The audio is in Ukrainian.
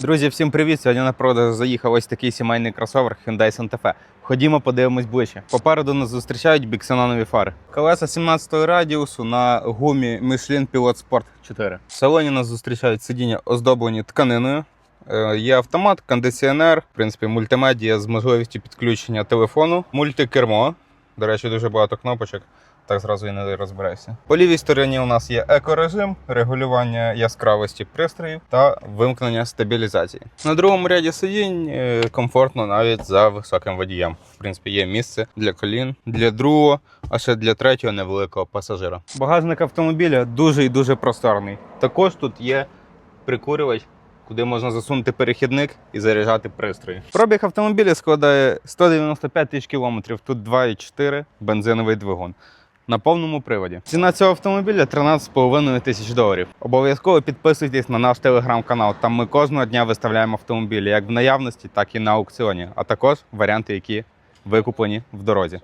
Друзі, всім привіт! Сьогодні на продаж заїхав ось такий сімейний кросовер Hyundai Santa Fe. Ходімо, подивимось ближче. Попереду нас зустрічають біксенонові фари. Колеса 17 радіусу на гумі Michelin Pilot Sport 4. В салоні нас зустрічають сидіння оздоблені тканиною. Е, Є автомат, кондиціонер, в принципі, мультимедія з можливістю підключення телефону, мультикермо. До речі, дуже багато кнопочок. Так зразу і не розбирайся. По лівій стороні у нас є екорежим, регулювання яскравості пристроїв та вимкнення стабілізації. На другому ряді сидінь е, комфортно навіть за високим водієм. В принципі, є місце для колін, для другого, а ще для третього невеликого пасажира. Багажник автомобіля дуже і дуже просторний. Також тут є прикурювач. Куди можна засунути перехідник і заряджати пристрої. Пробіг автомобіля складає 195 тисяч кілометрів. Тут 2,4 бензиновий двигун на повному приводі. Ціна цього автомобіля 13,5 тисяч доларів. Обов'язково підписуйтесь на наш телеграм-канал. Там ми кожного дня виставляємо автомобілі як в наявності, так і на аукціоні, а також варіанти, які викуплені в дорозі.